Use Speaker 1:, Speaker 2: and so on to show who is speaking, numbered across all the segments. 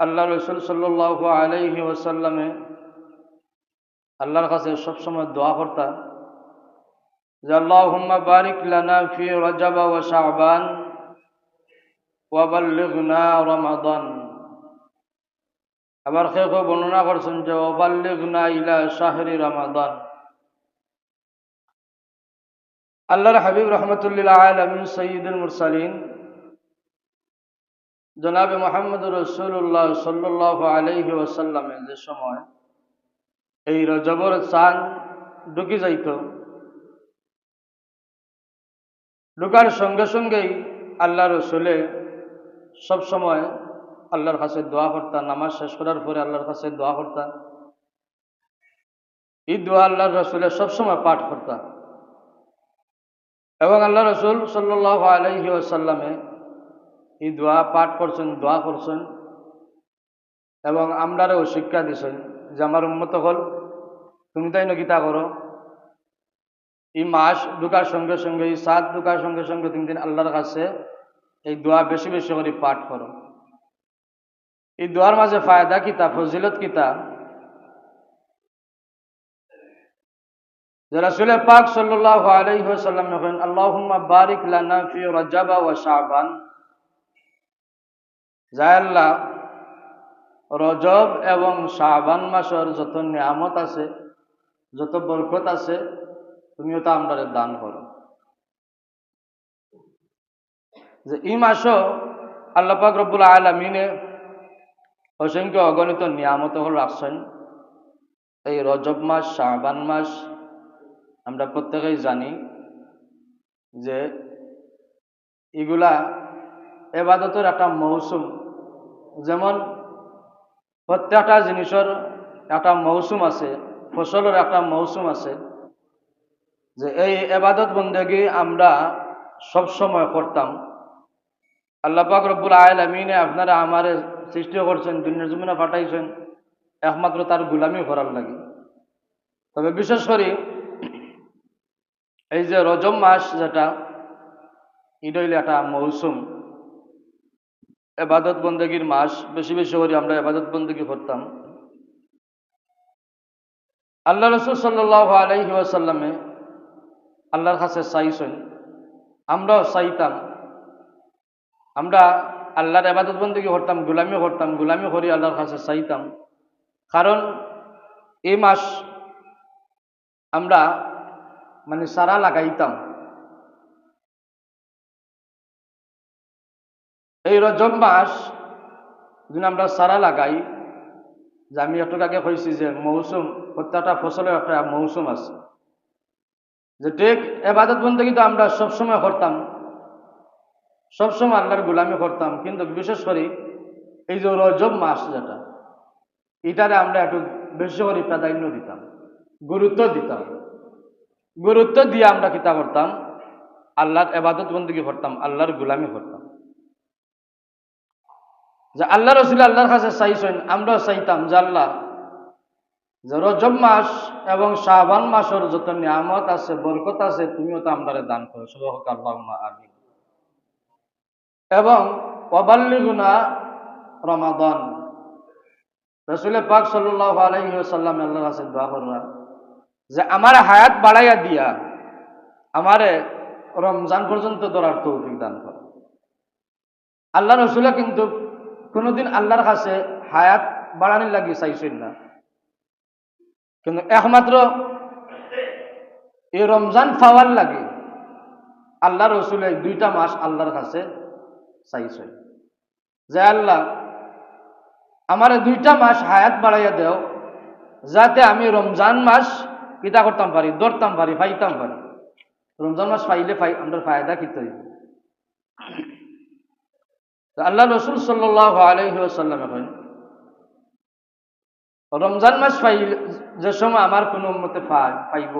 Speaker 1: আল্লাহ রসুল সাল্লাহ আলাইহি ওসাল্লামে আল্লাহর কাছে সবসময় দোয়া করতা যে, আল্লাহুম্মা বারিক লানা ফি রজব ওয়া শাবান ওয়া বাল্লিগনা রমাদান। আবার কেউ বর্ণনা করছেন যে ওবাল্লিগনা ইলা শাহরি রমাদান। আল্লাহর হাবিব রহমতুল্লাহ আলমিন সঈদুল মুরসালিন জনাব মোহাম্মদ রসুল্লাহ সাল্লাহ আলহি ওসাল্লামের যে সময় এই রজবর চান ঢুকি যাইত, ঢুকার সঙ্গে সঙ্গেই আল্লাহ রসুলে সব সময় আল্লাহর কাছে দোয়া করতাম নামাজ শেষ করার পরে আল্লাহর কাছে দোয়া করতাম এই দোয়া আল্লাহর রসুলে সবসময় পাঠ করতাম এবং আল্লাহ রসুল সাল্লাহ আলহি আসাল্লামে এই দোয়া পাঠ করছেন, দোয়া করছেন। এবং আমরারও শিক্ষা দিছেন যে আমার উন্মত হল, তুমি তাই নকিতা করো? এই মাস ঢুকার সঙ্গে সঙ্গে, এই সাত ঢুকার সঙ্গে সঙ্গে তুমি দিন আল্লাহর কাছে এই দোয়া বেশি বেশি করে পাঠ করো। এই দোয়ার মাঝে ফায়দা কিতা ফজিলত কিতা পাক সাল্লাহ আলাইসাল্লাম যখন আল্লাহুম্মা বারিক লানা ফি রজাবা ওয়া শাবান। যায় আল্লাহ, রজব এবং শাবান মাসের যত নিয়ামত আছে, যত বরকত আছে, তুমিও তা আমরা দান করো। যে এই মাসও আল্লাহ পাক রব্বুল আলমিনে অসংখ্য অগণিত নিয়ামত হল রাখছেন। এই রজব মাস, শাবান মাস, আমরা প্রত্যেকেই জানি যে এগুলা এবাদতের একটা মৌসুম। যেমন প্রত্যেকটা জিনিসের একটা মৌসুম আছে, ফসলের একটা মৌসুম আছে, যে এই এবাদত বন্দেগি আমরা সব সময় করতাম। আল্লাহ পাক রব্বুল আয়ল আমিনে আপনারা আমারে সৃষ্টি করছেন, দুনিয়ার জমিনে পাঠাইছেন, একমাত্র তার গুলামি করার লাগে। তবে বিশেষ করে এই যে রজব মাস যেটা, এটা একটা মৌসুম। এবাদত বন্দগীর মাস, বেশি বেশি করে আমরা এবাদত বন্দগী করতাম। আল্লাহ রসুল সাল্লাহ আলহি ওয়াসাল্লামে আল্লাহর কাছে চাইছেন আমরাও চাইতাম আমরা আল্লাহর আবাদত বন্দী করতাম, গুলামি করতাম, গুলামি করি আল্লাহর কাছে চাইতাম কারণ এই মাস আমরা মানে সারা লাগাইতাম। এই রজব মাস যদি আমরা সারা লাগাই, যে আমি একটু আগে কইছি যে মৌসুম প্রত্যেকটা ফসলের একটা মৌসুম আছে। যে ঠিক এবাদত বন্দী কিন্তু আমরা সবসময় করতাম সবসময় আল্লাহর গুলামি করতাম, কিন্তু বিশেষ করে এই যে রজব মাস যেটা, এটারে আমরা একটু বেশি করে প্রাধান্য দিতাম, গুরুত্ব দিতাম। গুরুত্ব দিয়ে আমরা কিতা করতাম আল্লাহর এবাদত বন্দী করতাম, আল্লাহর গুলামি করতাম। যে আল্লাহ রসুল আল্লাহর কাছে চাইছেন, আমরাও চাইতাম যে আল্লাহ, যে রজব মাস এবং শাহবান মাসের যত নিয়ামত আছে, বরকত আছে, তুমিও তো আমরা দান করো। সব আল্লাহ আমি এবং অবাল্লিগুনা রমাদন। রসুল পাক সাল্লাহ আলহিসাল্লাম আল্লাহর কাছে দোয়া করবা যে, আমার হায়াত বাড়াইয়া দিয়া আমারে রমজান পর্যন্ত ধরার তৌফিক দান কর। আল্লাহ রসুলে কিন্তু কোনোদিন আল্লাহর কাছে হায়াত বাড়ানির লাগি চাইছেন না। কিন্তু একমাত্র এই রমজান পাওয়ার লাগে আল্লাহ রসুলে দুইটা মাস আল্লাহর কাছে চাইছেন। যে আল্লাহ, আমার দুইটা মাস হায়াত বাড়াইয়া দেও, যাতে আমি রমজান মাস কিতা করতাম পারি, ধরতাম পারি, পাইতাম পারি। রমজান মাস পাইলে পাই, আমরা ফায়দা কিতে আল্লাহ রসুল সাল্লাহ আলহিহাসাল্লাম এখন, রমজান মাস পাই, যে সময় আমার কোনো মতে পাইব।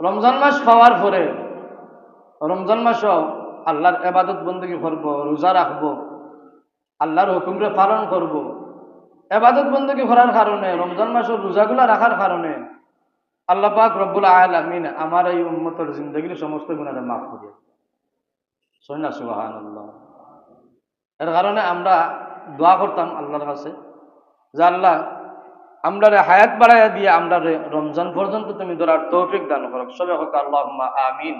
Speaker 1: রমজান মাস পাওয়ার পরে, রমজান মাসও আল্লাহর এবাদত বন্দী করব, রোজা রাখব, আল্লাহর হুকুমরে পালন করব। এবাদত বন্দী করার কারণে, রমজান মাসের রোজাগুলা রাখার কারণে আল্লাহ পাক রব্বুল আলমিন আমার এই উন্মতর জিন্দগির সমস্ত গুণারে মাফ করিয়া সৈনা সুবাহান আল্লাহ এর কারণে আমরা দোয়া করতাম আল্লাহর কাছে যে আল্লাহ আমরা হায়াত বাড়াইয়া দিয়ে আমরা রমজান পর্যন্ত তুমি ধরার তৌফিক দান করো। সবে হোক আল্লাহ আমিন।